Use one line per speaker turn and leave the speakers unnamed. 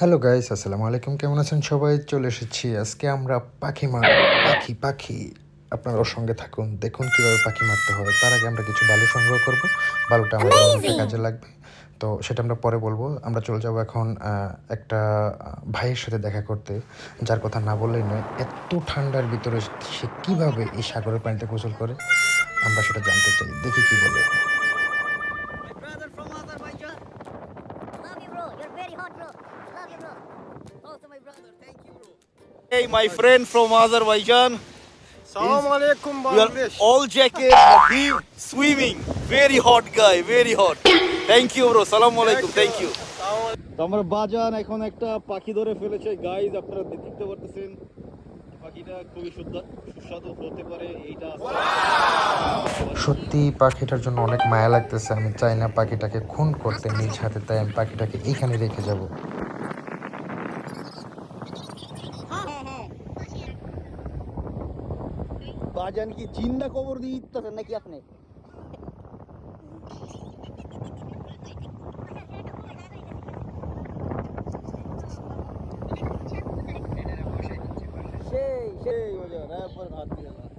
Hello guys আসসালামু আলাইকুম কেমন আছেন সবাই? চলে এসেছি। আজকে আমরা পাখি মার পাখি পাখি আপনারাও সঙ্গে থাকুন। দেখুন কীভাবে পাখি মারতে হবে তার আগে আমরা কিছু বালু সংগ্রহ করব। বালুটা আমাদের অনেকটা কাজে লাগবে। তো সেটা আমরা পরে বলব। আমরা চলে যাব এখন একটা ভাইয়ের সাথে দেখা করতে। যার কথা না বললেই নয় এত ঠান্ডার ভিতরে সে কীভাবে এই সাগরের পানিতে গোসল করে? আমরা সেটা জানতে চাই। দেখি কি বলে
My brother from Azerbaijan.
Love you, bro. You're very hot, bro. Love you, bro.
Also my brother. Thank you, bro. Hey, my friend from Azerbaijan.
Salam alaikum Bangladesh.
all jacket, but he swimming. Very hot guy, very hot. Thank you, bro. Salam alaikum. Thank you. তো আমার বাজান এখন একটা পাখি ধরে ফেলেছে guys আপনারা দেখতে পারতেছেন পাখিটা খুবই সুস্বাদু হতে পারে এইটা
সত্যি পাখিটার জন্য অনেক মায়া লাগতেছে। আমি চাই না পাখিটাকে খুন করতে নিজ হাতে তাই আমি পাখিটাকে এখানে রেখে যাব।
বাজান কি জিন্দা কবর দিয়ে দিতেছেন নাকি আপনি? সেই সেই বাজান এরপর ভাত দিয়ে।